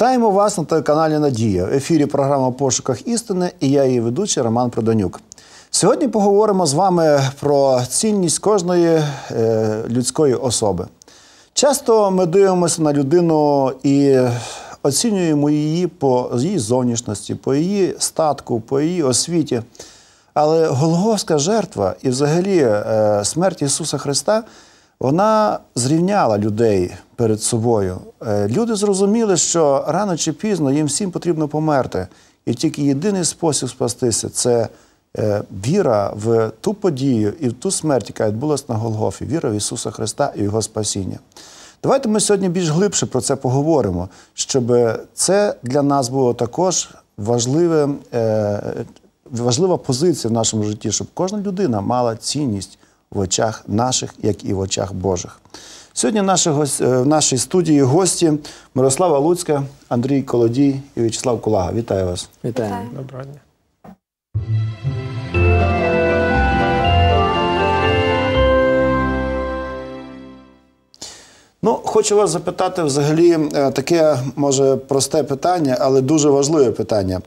Вітаємо вас на телеканалі Надія. В ефірі програма «В пошуках істини і я її ведучий Роман Продонюк. Сьогодні поговоримо з вами про цінність кожної е, людської особи. Часто ми дивимося на людину і оцінюємо її по її зовнішності, по її статку, по її освіті. Але Голговська жертва і взагалі е, смерть Ісуса Христа вона зрівняла людей перед собою. Е, Люди зрозуміли, що рано чи пізно їм всім потрібно померти. І тільки єдиний спосіб спастися це е, віра в ту подію і в ту смерть, яка відбулася на Голгофі, віра в Ісуса Христа і Його спасіння. Давайте ми сьогодні більш глибше про це поговоримо, щоб це для нас було також важливе, важлива позиція в нашому житті, щоб кожна людина мала цінність в очах наших, як і в очах Божих. Сьогодні е, в нашій студії гості Мирослава Луцька, Андрій Колодій і В'ячеслав Кулага. Вітаю вас. Вітаємо. Доброго дня. Ну, хочу вас запитати взагалі е, таке, може, просте питання, але дуже важливе питання.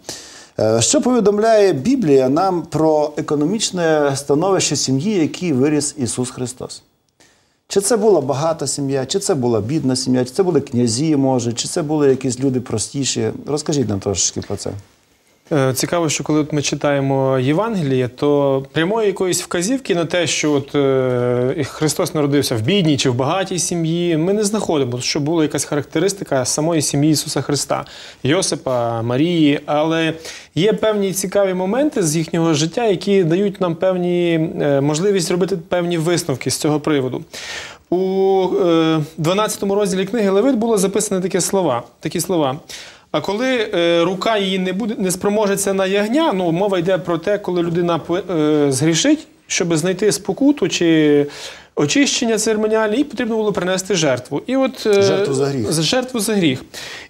Е, Що повідомляє Біблія нам про економічне становище сім'ї, якій виріс Ісус Христос? Чи це була багата сім'я, чи це була бідна сім'я, чи це були князі, може, чи це були якісь люди простіші? Розкажіть нам трошечки про це. Е, Цікаво, що коли ми читаємо Євангеліє, то прямої якоїсь вказівки на те, що от е, Христос народився в бідній чи в багатій сім'ї, ми не знаходимо, що була якась характеристика самої сім'ї Ісуса Христа, Йосипа, Марії. Але є певні цікаві моменти з їхнього життя, які дають нам певні е, можливість робити певні висновки з цього приводу. У е, 12 розділі книги Левит було записано такі слова. Такі слова. А коли е, рука її не буде не спроможеться на ягня, ну мова йде про те, коли людина е, згрішить, щоб знайти спокуту чи очищення церемоніальне, їй потрібно було принести жертву. І от е, Жертву за гріх. жертву за гріх.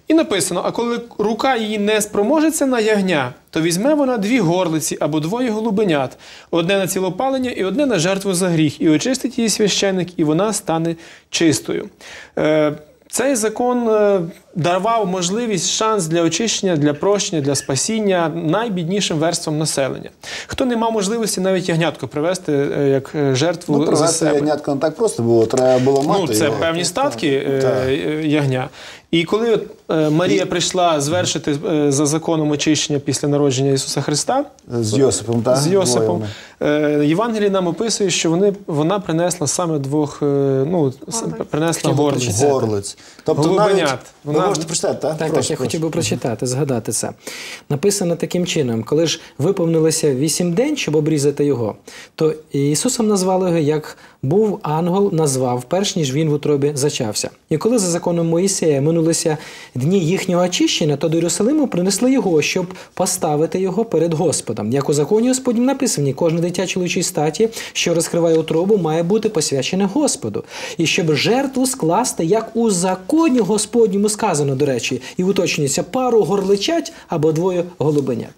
І написано: а коли рука її не спроможеться на ягня, то візьме вона дві горлиці або двоє голубенят, одне на цілопалення і одне на жертву за гріх, і очистить її священник, і вона стане чистою. Е, цей закон е, давав можливість шанс для очищення, для прощення, для спасіння найбіднішим верствам населення. Хто не мав можливості навіть ягнятко привести е, як е, жертву Ну, за себе. ягнятко не так просто було, треба було мати. Ну, це його. певні статки е, Так. ягня. І коли от, Марія прийшла звершити за законом очищення після народження Ісуса Христа З Йосипом, так? з Йосипом, е, нам описує, що вони, вона принесла саме двох, ну, принесла горлиць. Горлиць. Тобто Голубенят. навіть... Вона- Ви можете прочитати, так? Так, так, Прошу, я хотів би прочитати, згадати це. Написано таким чином: коли ж виповнилося вісім день, щоб обрізати його, то Ісусом назвали його як був ангел, назвав, перш ніж він в утробі зачався. І коли за законом Моїсея минулися дні їхнього очищення, то до Єрусалиму принесли його, щоб поставити його перед Господом. Як у законі Господнім написані, кожне дитя чоловічій статі, що розкриває утробу, має бути посвячене Господу. І щоб жертву скласти, як у законі Господньому сказано, до речі, і уточнюється пару горличать або двоє голубенят.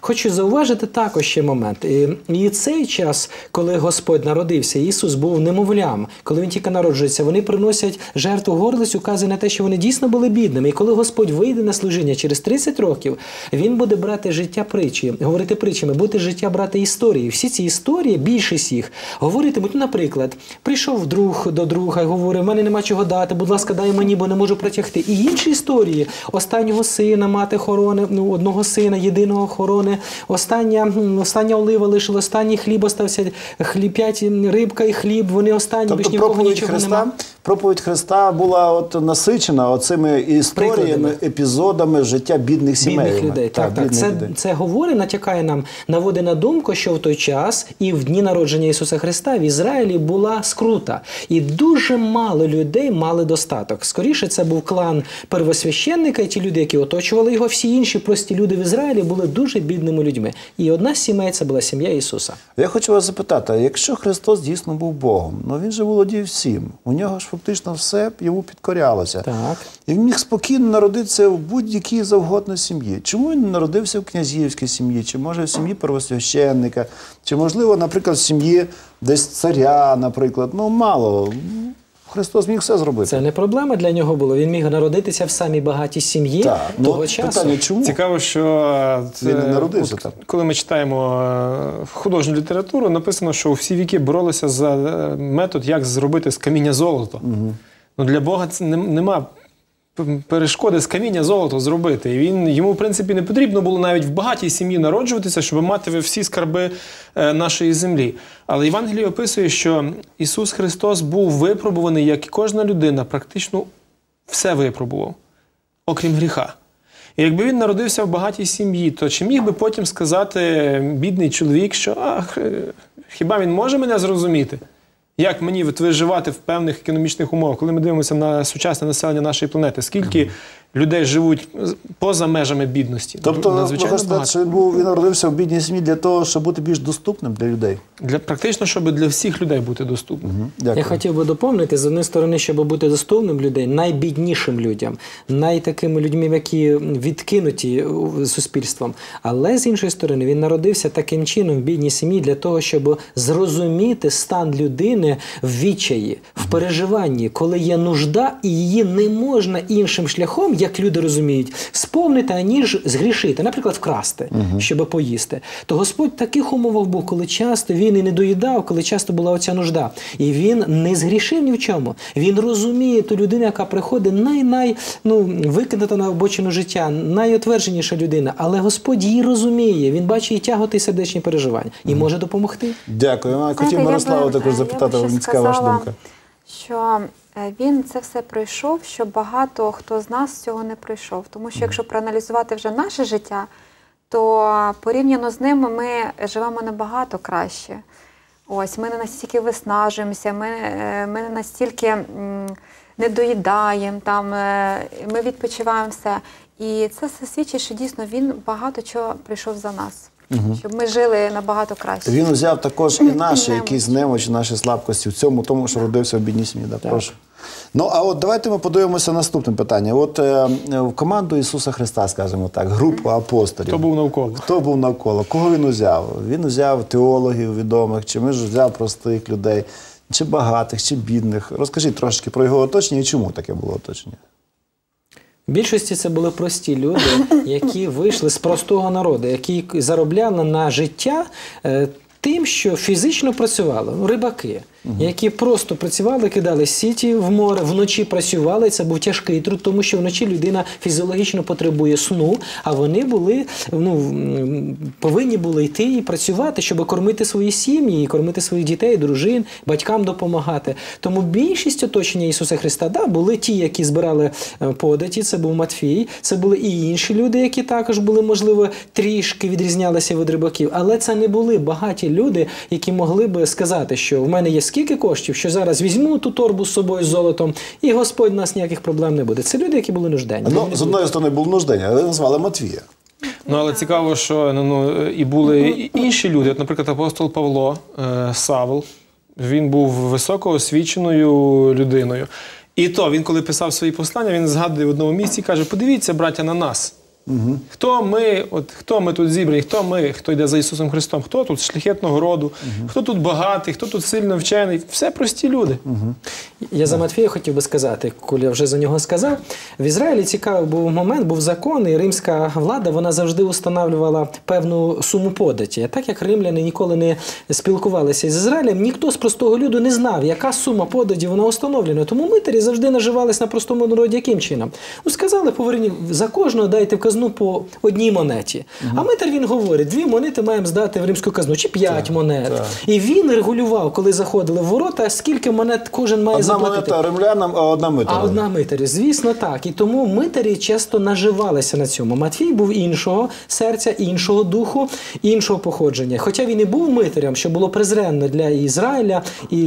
Хочу зауважити також ще момент. І, і цей час, коли Господь народився, Ісус був немовлям, коли він тільки народжується, вони приносять жертву горлиць, указує на те, що вони дійсно були бідними. І коли Господь вийде на служіння через 30 років, він буде брати життя притчі, говорити притчами, буде життя брати історії. Всі ці історії, більшість їх, говоритимуть, ну, наприклад, прийшов друг до друга і говорив, в мене нема чого дати, будь ласка, дай мені, бо не можу протягти. І інші історії. Останнього сина, мати хорони, ну, одного сина, єдиного хорони, остання, остання олива лишила, останній хліб остався, хліб, п'ять рибка і хліб, вони останні, більш Тобто нікого нічого Христа, нема. Проповідь Христа була от насичена оцими історіями, Прикладами. епізодами життя бідних сімей. Бідних людей. Так, так. бідних Це, людей. це говорить, натякає нам, наводить на думку, що в той час і в дні народження Ісуса Христа в Ізраїлі була скрута. І дуже мало людей мали достаток. Скоріше, це був клан первосвященника, і ті люди, які оточували його, всі інші прості люди в Ізраїлі були дуже бідними людьми. І одна з сімей це була сім'я Ісуса. Я хочу вас запитати, якщо Христос дійсно був Богом, ну він же володів всім, у нього ж фактично все йому підкорялося. Так. І він міг спокійно народитися в будь-якій завгодно сім'ї. Чому він народився в князівській сім'ї, чи може в сім'ї первосвященника, чи можливо, наприклад, в сім'ї десь царя, наприклад. Ну, мало. Христос міг все зробити. Це не проблема для нього було. Він міг народитися в самій багатій сім'ї Так, того ну, часу. питання чому? Цікаво, що е, це- Він не народився от там. Коли ми читаємо е, художню літературу, написано, що у всі віки боролися за е, метод, як зробити з каміння золото. Ну, для Бога це не, нема перешкоди з каміння золото зробити. І він йому, в принципі, не потрібно було навіть в багатій сім'ї народжуватися, щоб мати всі скарби е, нашої землі. Але Євангеліє описує, що Ісус Христос був випробуваний, як і кожна людина, практично все випробував, окрім гріха. І якби він народився в багатій сім'ї, то чи міг би потім сказати бідний чоловік, що ах, е, хіба він може мене зрозуміти? Як мені виживати в певних економічних умовах, коли ми дивимося на сучасне населення нашої планети? Скільки людей живуть з- поза межами бідності? Тобто, ви надзвичайно багато. що він був він народився в бідній сім'ї для того, щоб бути більш доступним для людей. Для практично, щоб для всіх людей бути доступним. Дякую. Я хотів би доповнити з однієї сторони, щоб бути доступним людей, найбіднішим людям, найтакими людьми, які відкинуті суспільством. Але з іншої сторони, він народився таким чином в бідній сім'ї для того, щоб зрозуміти стан людини в відчаї, в переживанні, коли є нужда, і її не можна іншим шляхом, як люди розуміють, сповнити, аніж згрішити, наприклад, вкрасти, щоб поїсти. То Господь в таких умовах був, коли часто він і не доїдав, коли часто була оця нужда. І він не згрішив ні в чому. Він розуміє ту людину, яка приходить най-най ну, викинута на обочину життя, найотвердженіша людина. Але Господь її розуміє. Він бачить її тяготи і сердечні переживання і може допомогти. Дякую. Хотів Мирославу також е, запитати, вам цікава ваша думка. Що він це все пройшов, що багато хто з нас цього не пройшов. Тому що якщо проаналізувати вже наше життя, то порівняно з ним ми живемо набагато краще. Ось ми не настільки виснажуємося, ми, е, ми не настільки не доїдаємо, там, е, ми відпочиваємо все. І це все свідчить, що дійсно він багато чого прийшов за нас, щоб ми жили набагато краще. Він взяв також і наші якісь немочі, наші слабкості в цьому, тому що родився в бідній сім'ї. Да, прошу. Ну а от давайте ми подивимося наступне питання. От е, в команду Ісуса Христа, скажімо так, групу апостолів. Хто був навколо? Хто був навколо? Кого він узяв? Він узяв теологів відомих, чи ми ж взяв простих людей, чи багатих, чи бідних. Розкажіть трошки про його оточення і чому таке було оточення. В більшості це були прості люди, які вийшли з простого народу, які заробляли на життя е, тим, що фізично працювали. Ну, Рибаки, які просто працювали, кидали сіті в море, вночі працювали. Це був тяжкий труд, тому що вночі людина фізіологічно потребує сну, а вони були ну, повинні були йти і працювати, щоб кормити свої сім'ї, кормити своїх дітей, дружин, батькам допомагати. Тому більшість оточення Ісуса Христа да, були ті, які збирали е, податі. Це був Матфій, це були і інші люди, які також були, можливо, трішки відрізнялися від рибаків. Але це не були багаті люди, які могли би сказати, що в мене є скільки коштів, що зараз візьму ту торбу з собою з золотом, і Господь у нас ніяких проблем не буде. Це люди, які були нужденні. Ну, з одної сторони був нуждень, але назвали Матвія. Ну, але цікаво, що ну, ну, і були і інші люди. От, наприклад, апостол Павло е, Савл, він був високоосвіченою людиною. І то він, коли писав свої послання, він згадує в одному місці і каже: подивіться, браття, на нас. Хто ми, от хто ми тут зібрані, хто ми, хто йде за Ісусом Христом, хто тут шляхетного роду, хто тут багатий, хто тут сильно вчений, все прості люди. Я за Матфія хотів би сказати, коли я вже за нього сказав. В Ізраїлі цікавий був момент, був закон, і римська влада вона завжди установлювала певну суму податі. Так як римляни ніколи не спілкувалися з Ізраїлем, ніхто з простого люду не знав, яка сума податі вона установлена. Тому митарі завжди наживались на простому народі яким чином. Ну, сказали, поверні, за кожного дайте в казну по одній монеті. А митар він говорить, дві монети маємо здати в римську казну, чи п'ять монет. І він регулював, коли заходили в ворота, скільки монет кожен має Одна заплатити. монета римлянам, а одна мита. А одна митарі, звісно, так. І тому митарі часто наживалися на цьому. Матвій був іншого серця, іншого духу, іншого походження. Хоча він і був митарем, що було презренно для Ізраїля, і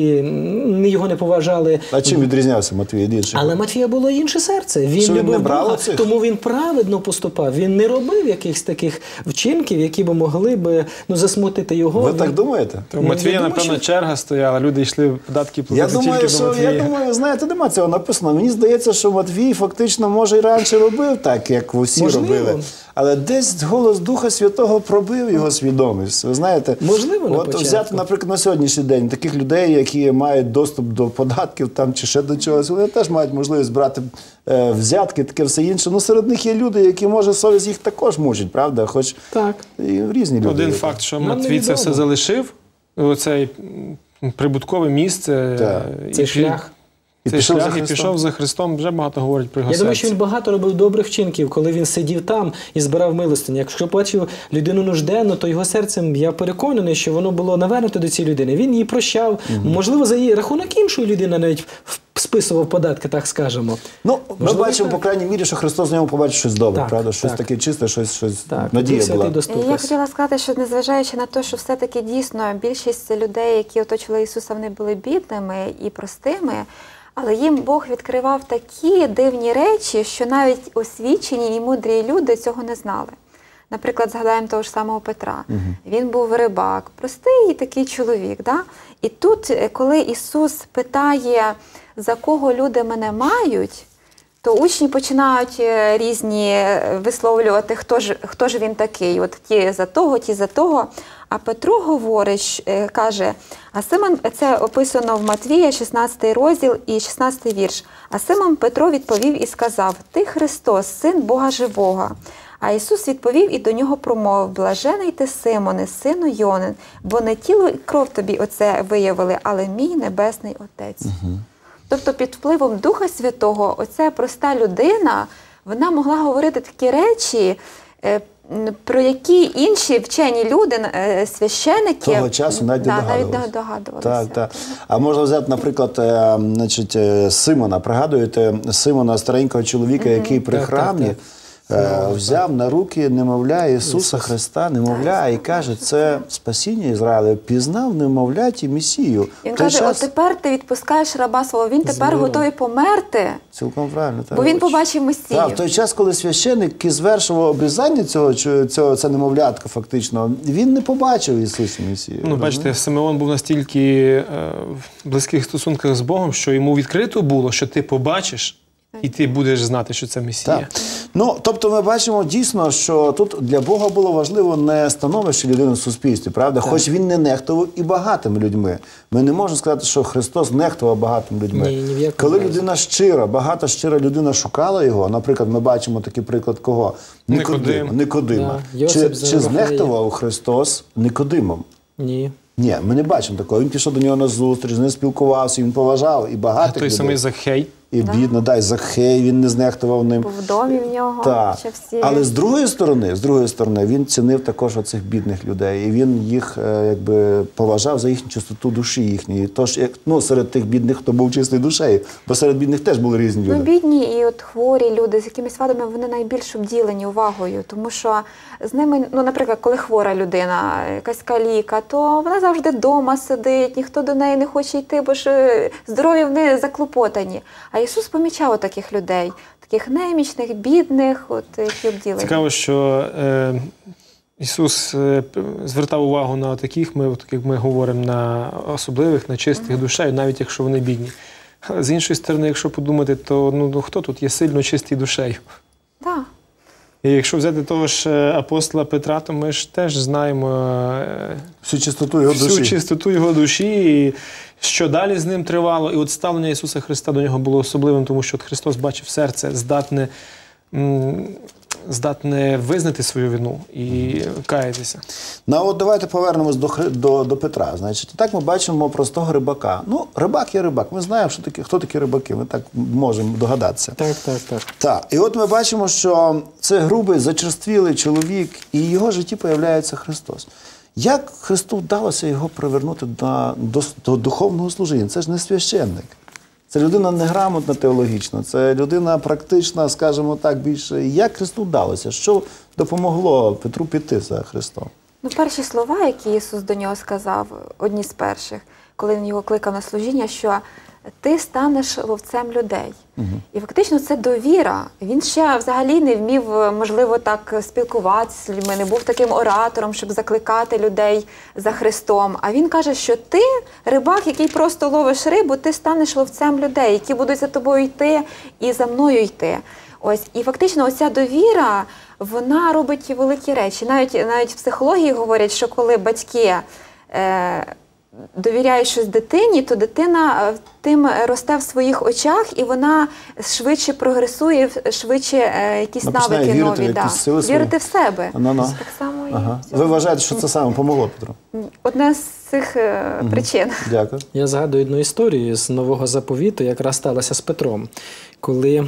його не поважали. А чим відрізнявся Матвій від інших? Але Матвія було інше серце. Він Що він любив не брав Бога, оцих? тому він праведно поступав. Він не робив якихось таких вчинків, які би могли би ну, засмутити його. Ви так думаєте? У Ну, Матвія, напевно, що- черга стояла, люди йшли податки Я думаю, тільки до Матвія. я думаю, знаєте, нема цього написано. Мені здається, що Матвій фактично може і раніше робив так, як усі Можливо. робили. Але десь голос Духа Святого пробив його свідомість. Ви знаєте, Можливо, на от початку. взяти, наприклад, на сьогоднішній день таких людей, які мають доступ до податків там чи ще до чогось, вони теж мають можливість брати е, взятки, таке все інше. Ну серед них є люди, які може совість їх також мучить, правда? Хоч Так. і різні люди. Один факт, що Матвій це все залишив, оцей прибуткове місце. Так. і Цей шлях. І Цей пішов за і Христом. пішов за Христом, вже багато говорить про його Я думаю, що серце. він багато робив добрих вчинків, коли він сидів там і збирав милостині. Якщо бачив людину нужденну, то його серцем я переконаний, що воно було навернуто до цієї людини. Він її прощав. Можливо, за її рахунок іншої людини навіть в- списував податки, так скажемо. Ну, ми Можливо, бачимо, так. по крайній мірі, що Христос в ньому побачив щось добре, Так, правда? Щось так. таке чисте, щось, щось Так, надія Дух була. Я хотіла сказати, що незважаючи на те, що все-таки дійсно більшість людей, які оточували Ісуса, вони були бідними і простими, але їм Бог відкривав такі дивні речі, що навіть освічені і мудрі люди цього не знали. Наприклад, згадаємо того ж самого Петра. Він був рибак, простий такий чоловік. Да? І тут, е, коли Ісус питає, за кого люди мене мають, то учні починають е, різні е, висловлювати, хто ж, хто ж він такий. От ті за того, ті за того. А Петро говорить, е, каже, а Симон, це описано в Матвія, 16 розділ і 16 вірш. А Симон Петро відповів і сказав: Ти Христос, син Бога живого. А Ісус відповів і до нього промовив: Блажений ти, Симоне, сину Йонин, бо не тіло і кров тобі оце виявили, але мій небесний Отець. Тобто під впливом Духа Святого, оця проста людина, вона могла говорити такі речі, е, про які інші вчені люди, е, священики Того часу навіть не навіть догадувалися. Так, так. А можна взяти, наприклад, е, значить, Симона. Пригадуєте Симона, старенького чоловіка, який при Так, храмі так, е, взяв на руки немовля Ісуса Христа, немовля, і каже, це спасіння Ізраїля, пізнав немовляті Месію. Він той каже: час- от тепер ти відпускаєш раба свого, він тепер готовий померти, Цілком правильно. так. бо він побачив Месію. Так, в той час, коли священник який звершував обрізання цього, цього це немовлятка, фактично, він не побачив Ісуса Месію. Ну, бачите, Симеон був настільки е, в близьких стосунках з Богом, що йому відкрито було, що ти побачиш, і ти будеш знати, що це Месія. Так. Ну, тобто ми бачимо дійсно, що тут для Бога було важливо не становище людини в суспільстві, правда? Хоч він не нехтував і багатими людьми. Ми не можемо сказати, що Христос нехтував багатими людьми. Ні, ні в якому Коли разі. людина щира, багата щира людина шукала його, наприклад, ми бачимо такий приклад кого? Никодим. Никодима. Да, Чи, чи знехтував Христос Никодимом? Ні. Ні, ми не бачимо такого. Він пішов до нього на зустріч, з ним спілкувався, він поважав і А багатих той людей. самий Захей. І бідно, дай Захей, він не знехтував ним. В домі в нього. Так. ще всі. Але з другої сторони, з другої сторони, він цінив також оцих бідних людей, і він їх е, якби поважав за їхню чистоту душі їхньої. Тож, як ну серед тих бідних, хто був чистий душею, бо серед бідних теж були різні Ну, бідні і от хворі люди з якимись вадами вони найбільш обділені увагою, тому що з ними, ну, наприклад, коли хвора людина, якась каліка, то вона завжди вдома сидить, ніхто до неї не хоче йти, бо ж е, здоров'я в неї заклопотані. А Ісус помічав таких людей, таких немічних, бідних, от які обділені. Цікаво, що е, Ісус е, звертав увагу на таких, ми, от як ми говоримо, на особливих, на чистих душею, навіть якщо вони бідні. З іншої сторони, якщо подумати, то ну, ну, хто тут є сильно чистий душею? Так. І якщо взяти того ж е, апостола Петра, то ми ж теж знаємо е, Всю чистоту його всю душі. чистоту його душі, і що далі з ним тривало. І от ставлення Ісуса Христа до нього було особливим, тому що от Христос бачив серце, здатне, здатне визнати свою вину і каятися. Ну, от давайте повернемось до, Хри- до, до Петра. Значить, і так ми бачимо простого рибака. Ну, рибак є рибак. Ми знаємо, що такі, хто такі рибаки. Ми так можемо догадатися. Так, так, так. Так, і от ми бачимо, що це грубий, зачерствілий чоловік, і в його житті появляється Христос. Як Христу вдалося його привернути до, до, до духовного служіння? Це ж не священник. Це людина неграмотна теологічно, це людина практична, скажімо так, більше. Як Христу вдалося? Що допомогло Петру піти за Христом? Ну, перші слова, які Ісус до нього сказав, одні з перших, коли він його кликав на служіння, що ти станеш ловцем людей. І фактично це довіра. Він ще взагалі не вмів, можливо, так спілкуватися з людьми, не був таким оратором, щоб закликати людей за Христом. А він каже, що ти рибак, який просто ловиш рибу, ти станеш ловцем людей, які будуть за тобою йти і за мною йти. Ось і фактично, оця довіра вона робить великі речі. Навіть навіть в психології говорять, що коли батьки е, довіряють щось дитині, то дитина е, тим росте в своїх очах, і вона швидше прогресує, швидше е, якісь Ну, починає навики вірити в нові. якісь сили свої. Вірити в себе. Ну-ну. Так само Ага. в цьому. Ви вважаєте, що це саме помогло, Петро? одне з цих е, причин. Дякую. Я згадую одну історію з нового заповіту, яка сталася з Петром. Коли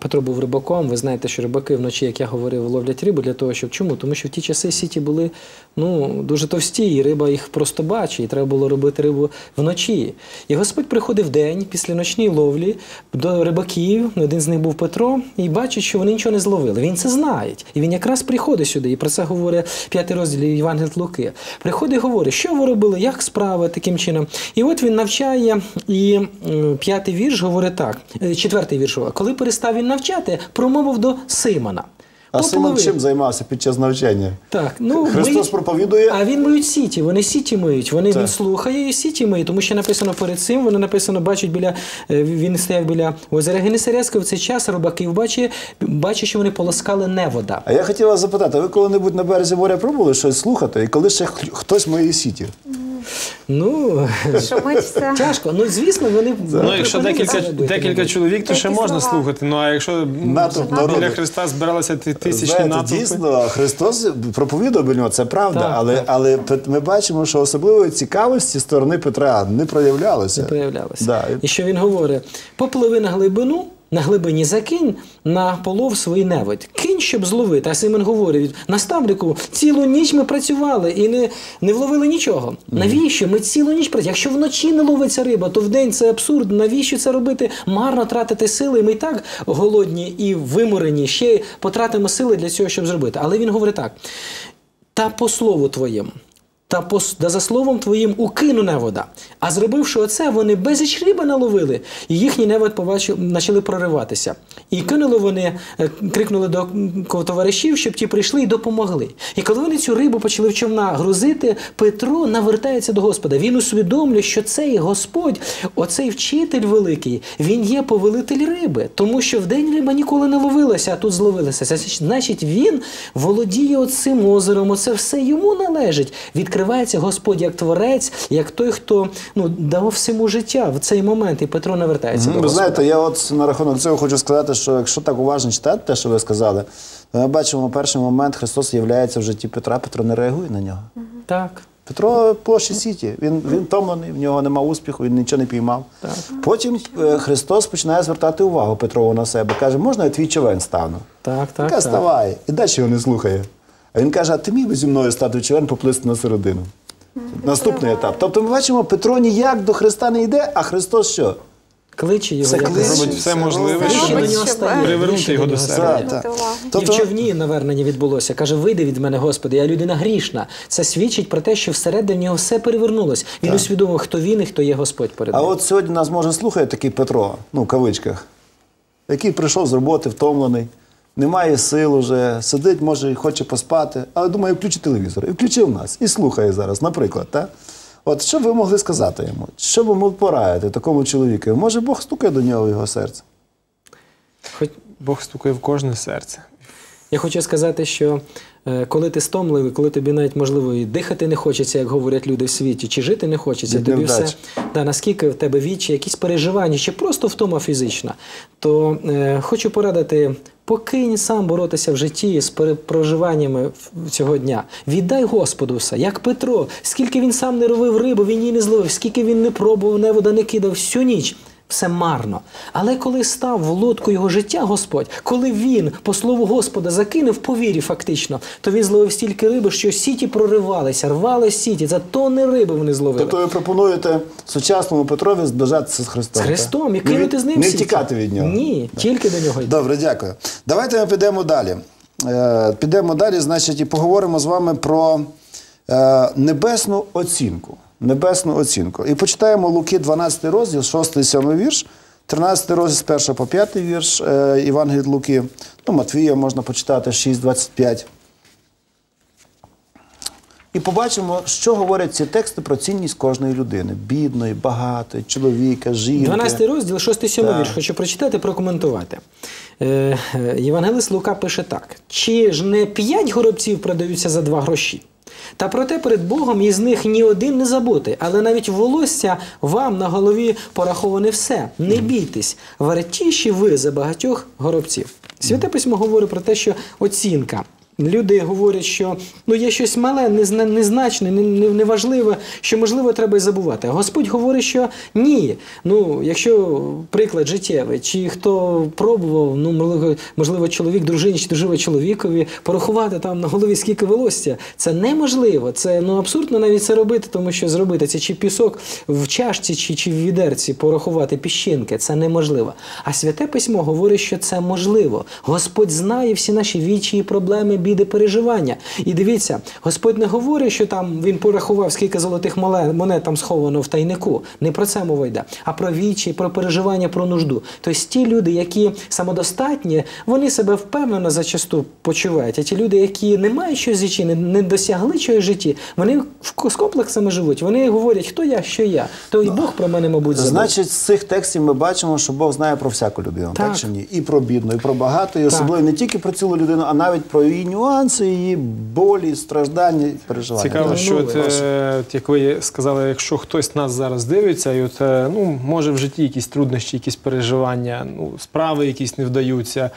Петро був рибаком, ви знаєте, що рибаки вночі, як я говорив, ловлять рибу для того, щоб чому? Тому що в ті часи сіті були ну, дуже товсті, і риба їх просто бачить, і треба було робити рибу вночі. І Господь приходив день після ночної ловлі до рибаків, один з них був Петро, і бачить, що вони нічого не зловили. Він це знає. І він якраз приходить сюди, і про це говорить п'ятий розділ Євангелія Луки. Приходить і говорить, що ви робили, як справи таким чином. І от він навчає, і п'ятий вірш говорить так, е, четвертий вірш, коли перестав він навчати, промовив до Симона. А Симон чим займався під час навчання? Так, ну Христос ми- проповідує. А він миють сіті, вони сіті миють. Вони Так. він слухає і сіті миють, тому що написано перед цим. Воно написано, бачить біля е, він стояв біля озера Генесарецького в цей час рибаків бачить, бачить, що вони полоскали невода. А я хотів вас запитати, ви коли-небудь на березі моря пробували щось слухати, і коли ще хтось мої сіті? Ну тяжко. Ну звісно, вони Ну, якщо декілька, робити декілька чоловік, то ще можна слова? слухати. Ну а якщо біля Христа збиралися ти- тисячні Знаєте, натовпи. дійсно, Христос проповідував біля нього, це правда, Так, але, так. але Пет- ми бачимо, що особливої цікавості сторони Петра не проявлялося. не проявлялося. Да. І що він говорить: попливи на глибину. На глибині закинь на полов свій невидь. Кинь, щоб зловити. А Симон говорить: наставнику, цілу ніч ми працювали і не, не вловили нічого. Навіщо? Ми цілу ніч працювали. Якщо вночі не ловиться риба, то вдень це абсурд. Навіщо це робити? Марно тратити сили. Ми і так голодні і виморені. Ще й потратимо сили для цього, щоб зробити. Але він говорить так: та по слову твоєму. Та да за словом твоїм укину невода. А зробивши оце, вони безліч риби наловили, і їхній невод побачив, почали прориватися. І кинули вони, е, крикнули до товаришів, щоб ті прийшли і допомогли. І коли вони цю рибу почали в човна грузити, Петро навертається до Господа. Він усвідомлює, що цей Господь, оцей вчитель великий, він є повелитель риби, тому що вдень риба ніколи не ловилася, а тут зловилася. Значить, він володіє оцим озером, оце все йому належить. Відкривається Господь як творець, як той, хто ну, дав всьому життя в цей момент, і Петро навертається Мгм. до Ви Господа. знаєте, я от на рахунок цього хочу сказати, що якщо так уважно читати те, що ви сказали, то ми бачимо перший момент Христос з'являється в житті Петра, Петро не реагує на нього. Так. Петро площі Сіті, він, він втомлений, в нього нема успіху, він нічого не піймав. Так. Потім е, Христос починає звертати увагу Петрову на себе. Каже, можна я твій човен стану? Так, так, Каже, так. ставай. І далі його не слухає. А він каже, а ти міг би зі мною стати в човен поплисти на середину. Наступний етап. Тобто ми бачимо, Петро ніяк до Христа не йде, а Христос що? Кличе його. Це як кличе. Робить все можливе, щоб до нього стає. привернути його до до себе. Так, так. І в Тобто, човні навернення відбулося. Каже, вийди від мене, Господи, я людина грішна. Це свідчить про те, що всередині нього все перевернулось. Він усвідомив, хто він і хто є Господь перед а ним. от сьогодні нас може слухає такий Петро, ну в кавичках, який прийшов з роботи втомлений, немає сил уже, сидить, може, і хоче поспати, але думає, включи телевізор. І включив нас, і слухає зараз, наприклад. Так? От що б ви могли сказати йому? Що б ви могли порадити такому чоловіку? Може, Бог стукає до нього в його серце? Хоч Бог стукає в кожне серце. Я хочу сказати, що е, коли ти стомливий, коли тобі навіть можливо і дихати не хочеться, як говорять люди в світі, чи жити не хочеться, Від тобі невдач. все да, наскільки в тебе вічі, якісь переживання, чи просто втома фізична, то е, хочу порадити. Покинь сам боротися в житті з пере- проживаннями в- цього дня. Віддай Господу все, як Петро. Скільки він сам не ровив рибу, він її не зловив, скільки він не пробував, невода не кидав всю ніч. Все марно. Але коли став в лодку його життя Господь, коли він, по слову Господа, закинув по вірі фактично, то він зловив стільки риби, що сіті проривалися, рвали сіті. За тонни риби вони зловили. Тобто ви пропонуєте сучасному Петрові зближатися з Христом. з Христом і кинути з ним Не сіті. втікати від нього. Ні, тільки до нього йти. Добре, дякую. Давайте ми підемо далі. Е, підемо далі, значить, і поговоримо з вами про е, небесну оцінку. Небесну оцінку. І почитаємо Луки 12 розділ, 6-7 вірш, 13 розділ з 1 по 5 вірш е, Євангелія від Луки. Ну, Матвія можна почитати 6-25. І побачимо, що говорять ці тексти про цінність кожної людини: бідної, багатої, чоловіка, жінки. 12 розділ, 6-7 вірш. Хочу прочитати, прокоментувати. Е, е, Євангелист Лука пише так: чи ж не п'ять горобців продаються за два гроші? Та проте перед Богом із них ні один не забути, але навіть волосся вам на голові пораховане все. Не бійтесь, вартіші ви за багатьох горобців. Святе письмо говорить про те, що оцінка. Люди говорять, що ну є щось мале, незна- незначне, не- не- неважливе, що можливо треба й забувати. А Господь говорить, що ні. Ну, якщо приклад життєвий, чи хто пробував, ну можливо, чоловік дружині чи дружина чоловікові порахувати там на голові скільки волосся, це неможливо. Це ну абсурдно навіть це робити, тому що зробити це чи пісок в чашці, чи, чи в відерці порахувати піщинки, це неможливо. А святе письмо говорить, що це можливо. Господь знає всі наші вічі і проблеми, біди, переживання. І дивіться, Господь не говорить, що там він порахував, скільки золотих монет там сховано в тайнику. Не про це мова йде, а про вічі, про переживання, про нужду. Тобто ті люди, які самодостатні, вони себе впевнено зачасту почувають. А ті люди, які не мають щось житті, не, не досягли чогось в житті, вони з комплексами живуть. Вони говорять, хто я, що я. То і Бог про мене, мабуть, забув. Значить, з цих текстів ми бачимо, що Бог знає про всяку людину, так, Так. чи ні? І про бідну, і про багату, і особливо не тільки про цілу людину, а навіть про її нюанси, її болі, страждання, переживання. Цікаво, Так. що от, е, от як ви сказали, якщо хтось нас зараз дивиться, і от е, ну може в житті якісь труднощі, якісь переживання, ну справи якісь не вдаються,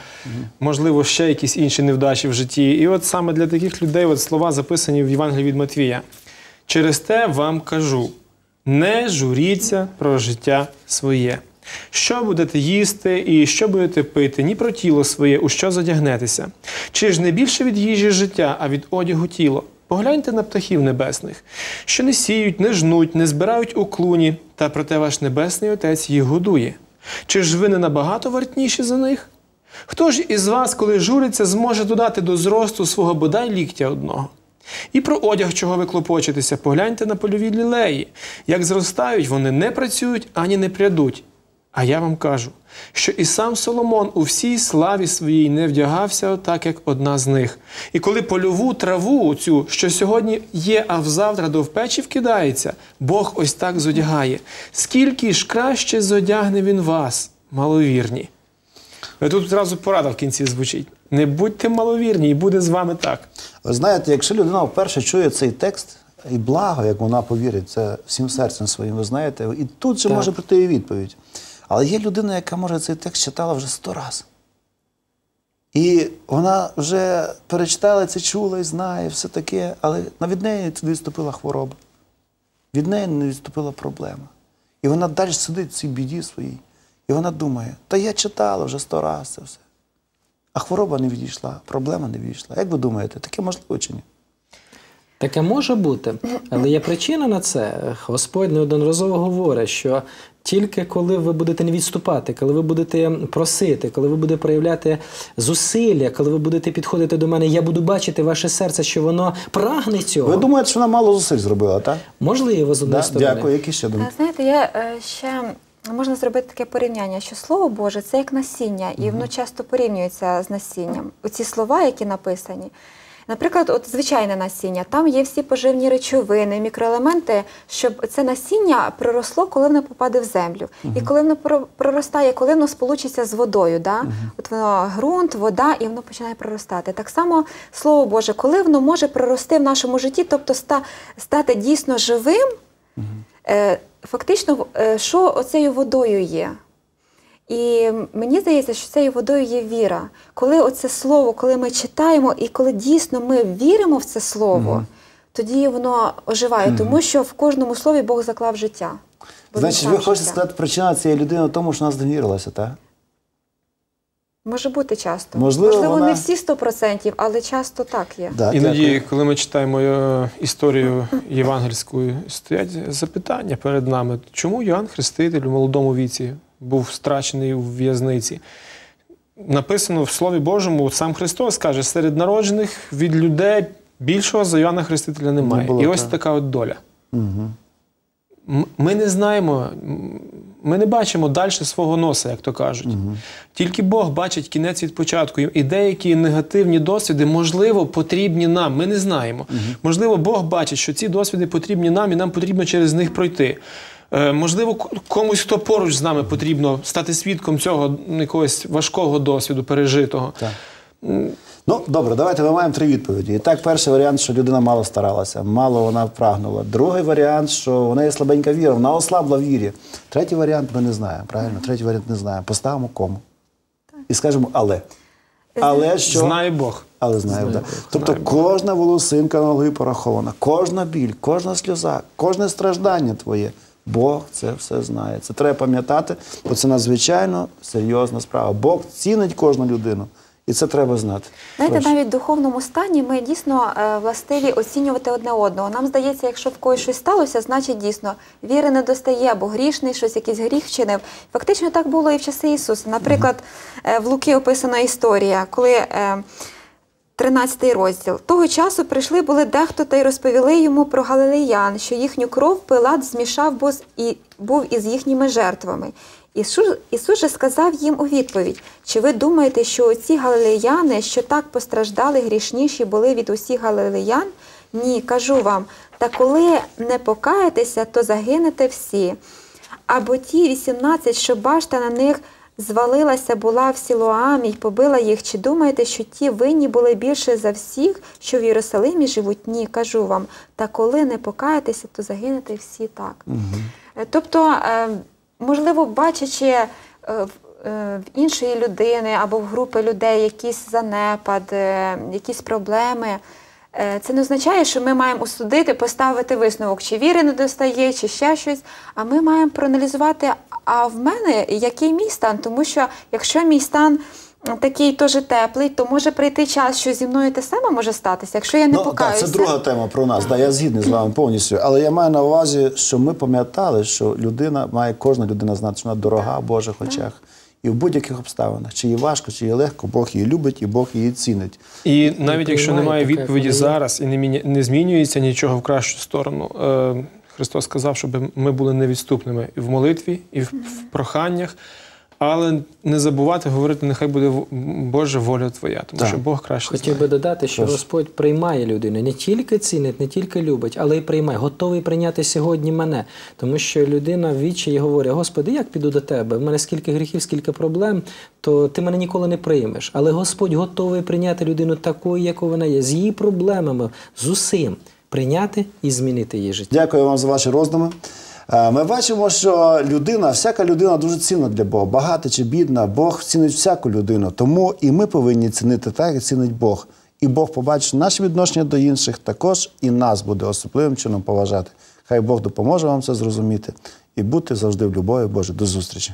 можливо, ще якісь інші невдачі в житті. І от саме для таких людей от слова записані в Євангелії від Матвія. Через те вам кажу: не журіться про життя своє. Що будете їсти і що будете пити, ні про тіло своє, у що задягнетеся. Чи ж не більше від їжі життя, а від одягу тіло? Погляньте на птахів небесних, що не сіють, не жнуть, не збирають у клуні, та проте ваш небесний Отець їх годує. Чи ж ви не набагато вартніші за них? Хто ж із вас, коли журиться, зможе додати до зросту свого бодай ліктя одного? І про одяг, чого ви клопочетеся, погляньте на польові лілеї. Як зростають, вони не працюють ані не прядуть. А я вам кажу, що і сам Соломон у всій славі своїй не вдягався отак, як одна з них. І коли польову траву, цю, що сьогодні є, а взавтра до в печі вкидається, Бог ось так зодягає. Скільки ж краще зодягне він вас, маловірні. І Тут зразу порада в кінці звучить. Не будьте маловірні, і буде з вами так. Ви знаєте, якщо людина вперше чує цей текст, і благо, як вона повірить, це всім серцем своїм, ви знаєте, і тут же Так. може прийти і відповідь. Але є людина, яка може цей текст читала вже сто разів. І вона вже перечитала це, чула і знає, все таке, але від неї не відступила хвороба. Від неї не відступила проблема. І вона далі сидить в цій біді своїй. І вона думає, та я читала вже сто разів це все. А хвороба не відійшла, проблема не відійшла. Як ви думаєте, таке можливо чи ні? Таке може бути, але є причина на це. Господь неодноразово говорить, що тільки коли ви будете не відступати, коли ви будете просити, коли ви будете проявляти зусилля, коли ви будете підходити до мене, я буду бачити ваше серце, що воно прагне цього. Ви думаєте, що вона мало зусиль зробила, так? Можливо, з одної Да? сторони. Дякую. Які ще думки? Знаєте, є е, ще можна зробити таке порівняння, що слово Боже це як насіння, і воно часто порівнюється з насінням. Оці слова, які написані. Наприклад, от звичайне насіння, там є всі поживні речовини, мікроелементи, щоб це насіння проросло, коли воно попаде в землю. І коли воно про- проростає, коли воно сполучиться з водою, да? от воно ґрунт, вода, і воно починає проростати. Так само слово Боже, коли воно може прорости в нашому житті, тобто ста- стати дійсно живим, Е, Фактично, е, що оцею водою є? І мені здається, що цією водою є віра. Коли оце слово, коли ми читаємо, і коли дійсно ми віримо в це слово, тоді воно оживає, тому що в кожному слові Бог заклав життя. Бо Значить, ви хочете життя. сказати, причина цієї людини в тому, що вона зневірилася, так? Може бути часто. Можливо, Можливо, вона- не всі 100%, але часто так є. Да, Іноді, дякую. коли ми читаємо е, історію євангельську, стоять запитання перед нами, чому Йоанн Хреститель у молодому віці був страчений у в'язниці? Написано в Слові Божому, сам Христос каже, серед народжених від людей більшого за Йоанна Хрестителя немає. було, І ось так. така от доля. М- Ми не знаємо, ми не бачимо далі свого носа, як то кажуть. Тільки Бог бачить кінець від початку. І деякі негативні досвіди, можливо, потрібні нам. Ми не знаємо. Можливо, Бог бачить, що ці досвіди потрібні нам, і нам потрібно через них пройти. Е, Можливо, комусь, хто поруч з нами потрібно стати свідком цього якогось важкого досвіду, пережитого. Так. Ну, добре, давайте ми маємо три відповіді. І так, перший варіант, що людина мало старалася, мало вона прагнула. Другий варіант, що у неї слабенька віра, вона ослабла в вірі. Третій варіант ми не знаємо, правильно? Третій варіант не знаємо. Поставимо кому. І скажемо але. Але що? Знає Бог. Але знаю, так. Тобто кожна волосинка на голові порахована, кожна біль, кожна сльоза, кожне страждання твоє. Бог це все знає. Це треба пам'ятати, бо це надзвичайно серйозна справа. Бог цінить кожну людину, і це треба знати. Знаєте, Прошу. навіть в духовному стані ми дійсно е, властиві оцінювати одне одного. Нам здається, якщо в когось щось сталося, значить дійсно віри не достає, або грішний, щось якийсь гріх вчинив. Фактично так було і в часи Ісуса. Наприклад, е, в Луки описана історія, коли. е, 13 розділ. Того часу прийшли були дехто та й розповіли йому про галилеян, що їхню кров Пилат змішав і був із їхніми жертвами. Ісус, Ісус же сказав їм у відповідь: Чи ви думаєте, що оці галилеяни, що так постраждали, грішніші були від усіх галилеян? Ні, кажу вам, та коли не покаєтеся, то загинете всі. Або ті 18, що башта на них звалилася була в Сілоамі й побила їх. Чи думаєте, що ті винні були більше за всіх, що в Єрусалимі живуть? Ні, кажу вам. Та коли не покаєтеся, то загинете всі так. Е, Тобто, е, можливо, бачачи е, в- іншої людини або в групи людей якийсь занепад, якісь проблеми. Е, Це не означає, що ми маємо осудити, поставити висновок, чи віри не достає, чи ще щось. А ми маємо проаналізувати, а в мене який мій стан. Тому що якщо мій стан такий теж теплий, то може прийти час, що зі мною те саме може статися. Якщо я не Ну, так, це друга тема про нас. Да, я згідний з вами повністю. Але я маю на увазі, що ми пам'ятали, що людина має кожна людина знати, що вона дорога в Божих очах. І в будь-яких обставинах, чи їй важко, чи їй легко, Бог її любить і Бог її цінить. І навіть якщо немає відповіді зараз і не, міня... не змінюється нічого в кращу сторону, е, Христос сказав, щоб ми були невідступними і в молитві, і в, в проханнях, але не забувати говорити, нехай буде в- Боже воля Твоя, тому Так. що Бог краще Хотів знає. би додати, що Прошу. Господь приймає людину, не тільки цінить, не тільки любить, але й приймає, готовий прийняти сьогодні мене. Тому що людина в відчаї говорить: Господи, як піду до тебе? В мене скільки гріхів, скільки проблем, то ти мене ніколи не приймеш. Але Господь готовий прийняти людину такою, яку вона є, з її проблемами, з усім, прийняти і змінити її життя. Дякую вам за ваші роздуми. Е, Ми бачимо, що людина, всяка людина дуже цінна для Бога, багата чи бідна. Бог цінить всяку людину. Тому і ми повинні цінити так, як цінить Бог. І Бог побачить наше відношення до інших, також і нас буде особливим чином поважати. Хай Бог допоможе вам це зрозуміти і бути завжди в любові Боже. До зустрічі.